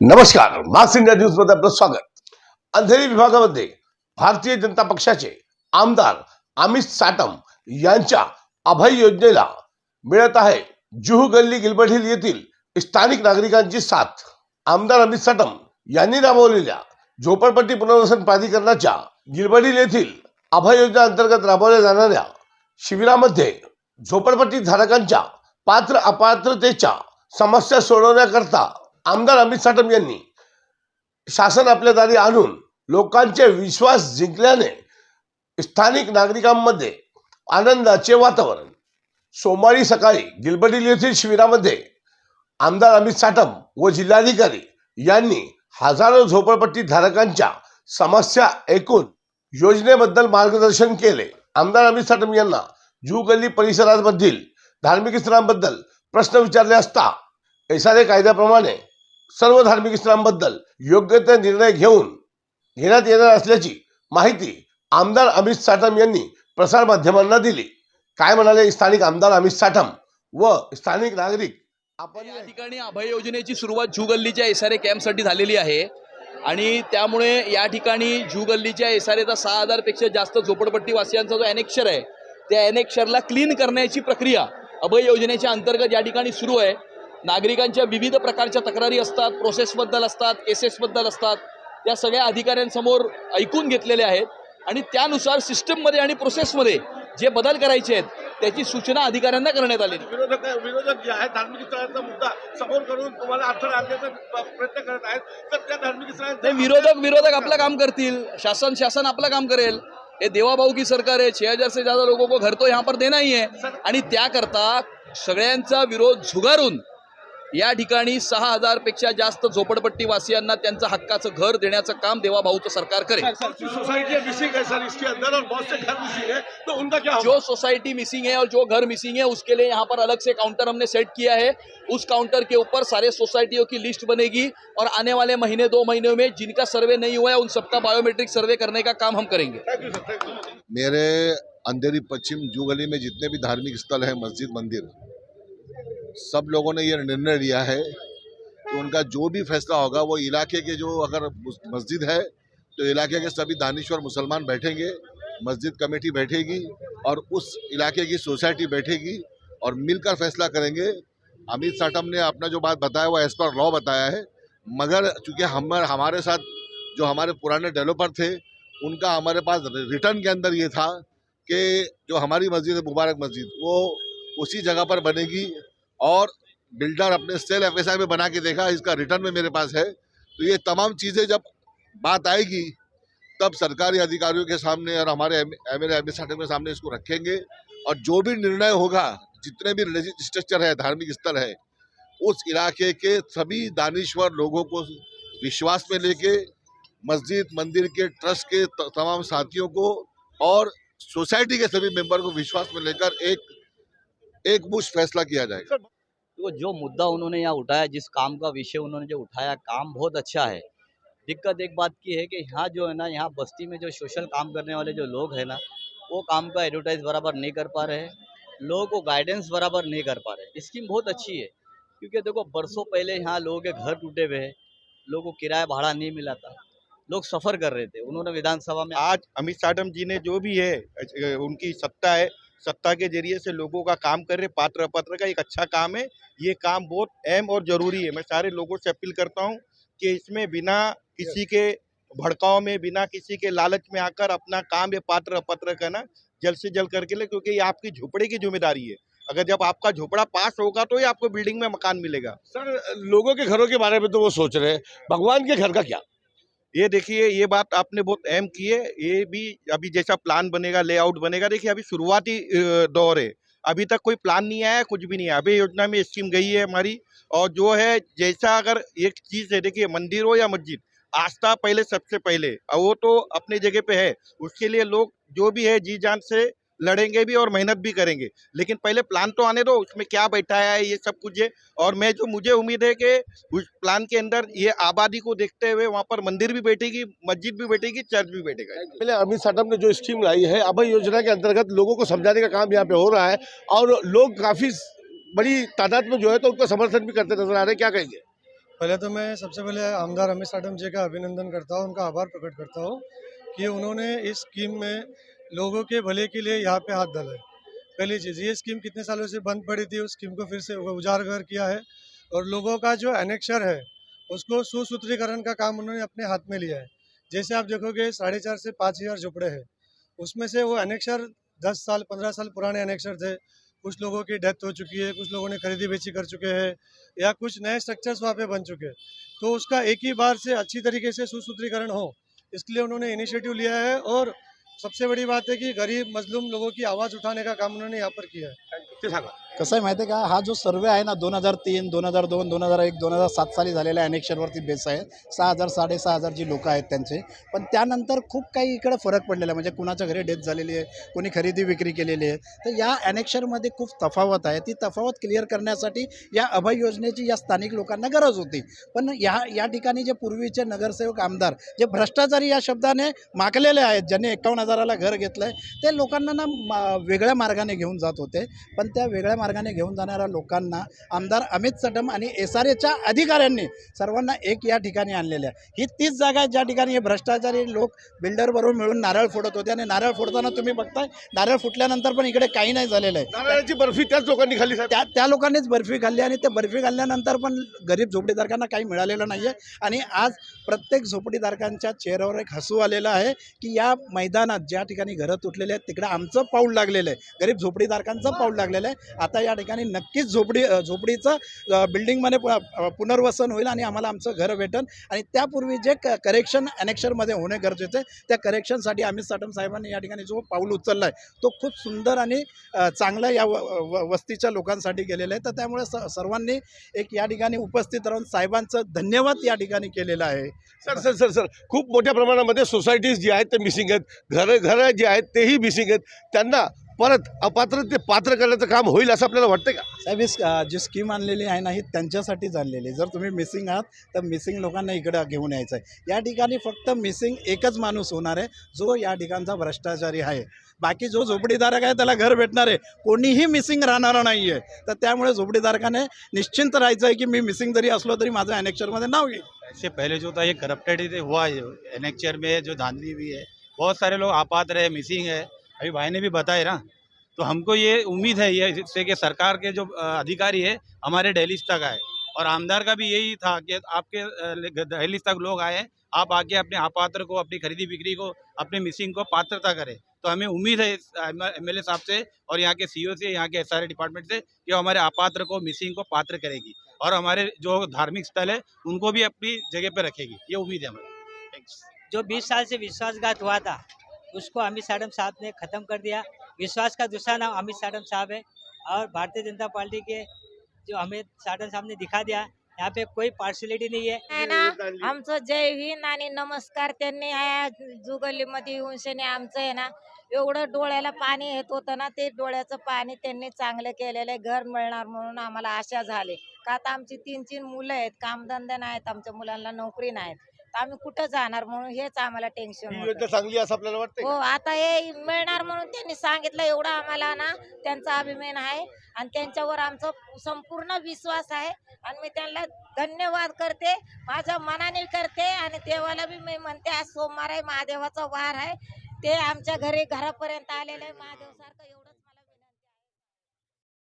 नमस्कार मास इंडिया न्यूजमध्ये आपलं स्वागत. अंधेरी विभागामध्ये भारतीय जनता पक्षाचे आमदार अमित साटम यांच्या अभय योजनेला मिळत आहे. जुहू गल्ली गिलबडील हिल येथील स्थानिक नागरिकांची साथ. आमदार अमित साटम यांनी राबवलेल्या झोपडपट्टी पुनर्वसन प्राधिकरणाच्या गिलबडील हिल येथील अभय योजना अंतर्गत राबवल्या जाणाऱ्या शिबिरामध्ये झोपडपट्टी धारकांच्या पात्र अपात्रतेच्या समस्या सोडवण्याकरता आमदार अमित साटम यांनी शासन आपल्या दारी आणून लोकांचे विश्वास जिंकल्याने स्थानिक नागरिकांमध्ये आनंदाचे वातावरण. सोमवारी सकाळी गिलबडील येथील शिबिरामध्ये आमदार अमित साटम व जिल्हाधिकारी यांनी हजारो झोपडपट्टी धारकांच्या समस्या ऐकून योजनेबद्दल मार्गदर्शन केले. आमदार अमित साटम यांना जू गल्ली परिसरामधील धार्मिक स्थळांबद्दल प्रश्न विचारले असता एसारे कायद्याप्रमाणे सर्व धार्मिक स्थळांबद्दल योग्य ते निर्णय घेऊन घेण्यात येणार असल्याची माहिती आमदार अमित साटम यांनी प्रसारमाध्यमांना दिली. काय म्हणाले स्थानिक आमदार अमित साटम व स्थानिक नागरिक? आपण या ठिकाणी अभय योजनेची सुरुवात जुगल्लीच्या एसआरए कॅम्पसाठी झालेली आहे. आणि त्यामुळे या ठिकाणी जुगल्लीच्या एसआरएचा सहा हजारपेक्षा जास्त झोपडपट्टीवासियांचा जो अनेक्षर आहे त्या अनेक्षरला क्लीन करण्याची प्रक्रिया अभय योजनेच्या अंतर्गत या ठिकाणी सुरू आहे. नागरिकांच्या विविध प्रकारच्या तक्रारी असतात प्रोसेसबद्दल असतात केसेसबद्दल असतात त्या सगळ्या अधिकाऱ्यांसमोर ऐकून घेतलेल्या आहेत. आणि त्यानुसार सिस्टममध्ये आणि प्रोसेसमध्ये जे बदल करायचे आहेत त्याची सूचना अधिकाऱ्यांना करण्यात आहे. विरोधक विरोधक जे आहेत धार्मिक स्थळांचा मुद्दा समोर करून तुम्हाला अडथळा आणण्याचा प्रयत्न करत आहेत. तर त्या धार्मिक स्थळांचा विरोधक विरोधक आपलं काम करतील. शासन शासन आपलं काम करेल. ये देवा भाऊ की सरकार है छह हजार से ज्यादा लोगों को घर तो यहाँ पर देना ही है. आणि त्याकरता सगळ्यांचा विरोध झुगारून या ठिकाणी सहा हज़ार पेक्षा जास्त झोपडपट्टी वासियांना त्यांचं हक्काचं घर देण्याचं काम देवा सरकार है तो उनका क्या जो सोसाइटी मिसिंग है और जो घर मिसिंग है उसके लिए यहाँ पर अलग से काउंटर हमने सेट किया है। उस काउंटर के ऊपर सारे सोसाइटियों की लिस्ट बनेगी और आने वाले महीने दो महीने में जिनका सर्वे नहीं हुआ है उन सबका बायोमेट्रिक सर्वे करने का काम हम करेंगे। मेरे अंधेरी पश्चिम जू गली में जितने भी धार्मिक स्थल हैं मस्जिद मंदिर सब लोगों ने ये निर्णय लिया है कि उनका जो भी फैसला होगा, वो इलाके के जो अगर मस्जिद है तो इलाके के सभी दानिश्वर मुसलमान बैठेंगे, मस्जिद कमेटी बैठेगी और उस इलाके की सोसाइटी बैठेगी और मिलकर फैसला करेंगे। अमित साटम ने अपना जो बात बताया, वो एज पर लॉ बताया है। मगर चूँकि हम हमारे साथ जो हमारे पुराने डेवलपर थे, उनका हमारे पास रिटर्न के अंदर ये था कि जो हमारी मस्जिद है, मुबारक मस्जिद, वो उसी जगह पर बनेगी और बिल्डर अपने सेल एफ़ में बना के देखा, इसका रिटर्न में मेरे पास है। तो ये तमाम चीज़ें जब बात आएगी, तब सरकारी अधिकारियों के सामने और हमारे एम एल एडमिनिस्ट्रेटर के सामने इसको रखेंगे और जो भी निर्णय होगा, जितने भी रिलीजियस स्ट्रक्चर है, धार्मिक स्थल है, उस इलाके के सभी दानिश्वर लोगों को विश्वास में लेके, मस्जिद, मंदिर के ट्रस्ट के तमाम साथियों को और सोसाइटी के सभी मेंबर को विश्वास में लेकर एक एक मुश्त फैसला किया जाएगा। देखो जो मुद्दा उन्होंने यहाँ उठाया जिस काम का विषय उन्होंने जो उठाया काम बहुत अच्छा है। दिक्कत एक बात की है कि यहाँ जो है ना यहाँ बस्ती में जो सोशल काम करने वाले जो लोग हैं ना वो काम का एडवर्टाइज बराबर नहीं कर पा रहे हैं लोगों को गाइडेंस बराबर नहीं कर पा रहे स्कीम बहुत अच्छी है क्योंकि देखो बरसों पहले यहाँ लोगों के घर टूटे हुए हैं लोगों को किराया भाड़ा नहीं मिला था लोग सफ़र कर रहे थे। उन्होंने विधानसभा में आज अमित साटम जी ने जो भी है उनकी सत्ता है सत्ता के ज़रिए से लोगों का काम कर रहे, पात्र अपात्र का एक अच्छा काम है। ये काम बहुत अहम और ज़रूरी है। मैं सारे लोगों से अपील करता हूँ कि इसमें बिना किसी के भड़काव में, बिना किसी के लालच में आकर अपना काम ये पात्र अपात्र करना जल्द से जल्द करके ले, क्योंकि ये आपकी झोपड़े की ज़िम्मेदारी है। अगर जब आपका झोपड़ा पास होगा तो ही आपको बिल्डिंग में मकान मिलेगा। सर, लोगों के घरों के बारे में तो वो सोच रहे हैं। भगवान के घर का क्या? ये देखिए, ये बात आपने बहुत अहम की है। ये भी अभी जैसा प्लान बनेगा, लेआउट बनेगा, देखिए अभी शुरुआती दौर है। अभी तक कोई प्लान नहीं आया, कुछ भी नहीं आया। अभी योजना में स्कीम गई है हमारी और जो है, जैसा अगर एक चीज़ है, देखिए मंदिर हो या मस्जिद, आस्था पहले सबसे पहले, और वो तो अपने जगह पे है। उसके लिए लोग जो भी है, जी जान से लड़ेंगे भी और मेहनत भी करेंगे। लेकिन पहले प्लान तो आने दो उसमें क्या बैठा है ये सब कुछ है। और मैं जो मुझे उम्मीद है कि उस प्लान के अंदर ये आबादी को देखते हुए वहाँ पर मंदिर भी बैठेगी मस्जिद भी बैठेगी चर्च भी बैठेगा। पहले अमित साटम ने जो स्कीम लाई है अभय योजना के अंतर्गत लोगों को समझाने का काम यहाँ पे हो रहा है और लोग काफ़ी बड़ी तादाद में जो है तो उनका समर्थन भी करते नज़र आ रहे हैं। क्या कहेंगे? पहले तो मैं सबसे पहले आमदार अमित साटम जी का अभिनंदन करता हूँ उनका आभार प्रकट करता हूँ कि उन्होंने इस स्कीम में लोगों के भले के लिए यहाँ पे हाथ डाला है। पहली चीज़, ये स्कीम कितने सालों से बंद पड़ी थी, उस स्कीम को फिर से उजागर किया है और लोगों का जो एनेक्शर है, उसको सुसूत्रीकरण का काम उन्होंने अपने हाथ में लिया है। जैसे आप देखोगे, साढ़े चार से पाँच हज़ार झुपड़े हैं। उसमें से वो अनेक्शर दस साल, पंद्रह साल पुराने अनेक्शर थे। कुछ लोगों की डेथ हो चुकी है, कुछ लोगों ने खरीदी बेची कर चुके हैं, या कुछ नए स्ट्रक्चर्स वहाँ पे बन चुके हैं। तो उसका एक ही बार से अच्छी तरीके से सुसूत्रीकरण हो, इसके लिए उन्होंने इनिशिएटिव लिया है और सबसे बड़ी बात है कि गरीब, मजलूम लोगों की आवाज़ उठाने का काम उन्होंने यहाँ पर किया है। कसं आहे माहिती आहे का? हा जो सर्वे आहे ना दोन हजार तीन दोन हजार दोन दोन हजार एक दोन हजार सात साली झालेल्या अनेक्शनवरती बेस आहे. सहा हजार साडेसहा हजार जी लोकं आहेत त्यांचे. पण त्यानंतर खूप काही इकडे फरक पडलेला आहे. म्हणजे कुणाच्या घरी डेथ झालेली आहे कोणी खरेदी विक्री केलेली आहे. तर या ॲनेक्शनमध्ये खूप तफावत आहे. ती तफावत क्लिअर करण्यासाठी या अभय योजनेची या स्थानिक लोकांना गरज होती. पण या या ठिकाणी जे पूर्वीचे नगरसेवक आमदार जे भ्रष्टाचारी या शब्दाने माकलेले आहेत ज्यांनी एकावन्न हजाराला घर घेतलं आहे ते लोकांना ना मा- वेगळ्या मार्गाने घेऊन जात होते. पण त्या वेगळ्या मार्गाने घेऊन जाणाऱ्या लोकांना आमदार अमित सटम आणि एस आर एच्या अधिकाऱ्यांनी सर्वांना एक या ठिकाणी आणलेलं आहे. ही तीच जागा आहे ज्या ठिकाणी हे भ्रष्टाचारी लोक बिल्डरबरोबर मिळून नारळ फोडत होते आणि नारळ फोडताना तुम्ही बघताय नारळ फुटल्यानंतर पण इकडे काही नाही झालेलं आहे. नारळाची बर्फी त्याच लोकांनी खाल्ली त्या त्या लोकांनीच बर्फी खाल्ली आणि त्या बर्फी खाल्ल्यानंतर पण गरीब झोपडीधारकांना काही मिळालेलं नाही आहे. आणि आज प्रत्येक झोपडीधारकांच्या चेहऱ्यावर एक हसू आलेलं आहे की या मैदानात ज्या ठिकाणी घरं तुटलेली आहेत तिकडे आमचं पाऊल लागलेलं आहे. गरीब झोपडीधारकांचं पाऊल लागलेलं आहे. आता या ठिकाणी नक्कीच झोपडी झोपडीचं बिल्डिंगमध्ये पुनर्वसन होईल आणि आम्हाला आमचं घर भेटेल आणि त्यापूर्वी जे क करेक्शन अनेक्शनमध्ये होणे गरजेचं आहे त्या करेक्शनसाठी अमित साटम साहेबांनी या ठिकाणी जो पाऊल उचलला आहे तो खूप सुंदर आणि चांगला या व- वस्तीच्या लोकांसाठी गेलेला आहे. तर त्यामुळे स सर्वांनी एक या ठिकाणी उपस्थित राहून साहेबांचं धन्यवाद या ठिकाणी केलेलं आहे. सर सर सर सर खूप मोठ्या प्रमाणामध्ये सोसायटीज जी आहेत ते मिसिंग आहेत. घरं घरं जी आहेत तेही मिसिंग आहेत. त्यांना परत अपात्र ते पात्र करण्याचं काम होईल असं आपल्याला वाटतं का? साहेब ही जी स्कीम आणलेली आहे ना ही त्यांच्यासाठीच आणलेली आहे जर तुम्ही मिसिंग आहात तर मिसिंग लोकांना इकडे घेऊन यायचं आहे. या ठिकाणी फक्त मिसिंग एकच माणूस होणार आहे जो या ठिकाणचा भ्रष्टाचारी आहे. बाकी जो झोपडीधारक आहे त्याला घर भेटणार आहे. कोणीही मिसिंग राहणार नाही आहे तर त्यामुळे झोपडीधारकाने निश्चिंत राहायचं आहे की मी मिसिंग जरी असलो तरी माझं अनेक्चरमध्ये नाव येईल. इससे पहले जो था ये करप्टेड हुआ है एनेक्चर में जो धांधली हुई है बहुत सारे लोग आपात रहे मिसिंग है. अभी भाई ने भी बताया ना तो हमको ये उम्मीद है ये इससे कि सरकार के जो अधिकारी है, हमारे डेलीज तक आए। और आमदार का भी यही था कि आपके डेलीज तक लोग आए, आप आके अपने अपात्र को, अपनी खरीदी बिक्री को, अपने मिसिंग को पात्रता करें। तो हमें उम्मीद है एम एल साहब से और यहाँ के सी से, यहाँ के एसआरए डिपार्टमेंट से कि हमारे अपात्र को, मिसिंग को पात्र करेगी। और हमारे जो धार्मिक स्थल है, उनको भी अपनी जगह पर रखेगी। ये उम्मीद है हमारी। जो 20 साल से विश्वासघात हुआ था उसको अमित साडम साहब ने ख़त्म कर दिया। विश्वास का दूसरा नाम अमित साडम साहब है और भारतीय जनता पार्टी के जो अमित साडम साहब ने दिखा दिया यहाँ पे कोई पार्सलिटी नहीं है। आहे आमचं जय हिंद आणि नमस्कार त्यांनी जुगली जुगलीमध्ये येऊन शेने आमचं आहे ना एवढं डोळ्याला पाणी येत होतं ना ते डोळ्याचं पाणी त्यांनी चांगलं केलेलं आहे घर मिळणार म्हणून आम्हाला आशा झाली. का आता आमची तीन तीन मुलं आहेत कामधंदे नाहीत आमच्या मुलांना नोकरी नाहीत. तर आम्ही कुठं जाणार म्हणून हेच आम्हाला टेन्शन ही होतं. चांगली असं आपल्याला वाटतंय हो? आता हे मिळणार म्हणून त्यांनी सांगितलं एवढा आम्हाला ना त्यांचा अभिमान आहे. आणि त्यांच्यावर आमचा संपूर्ण विश्वास आहे. आणि मी त्यांना धन्यवाद करते माझ्या मनाने करते आणि देवाला बी मी म्हणते आज सोमवार आहे महादेवाचा वार आहे. ते आमच्या घरी घरापर्यंत आलेले आहे महादेव सारखं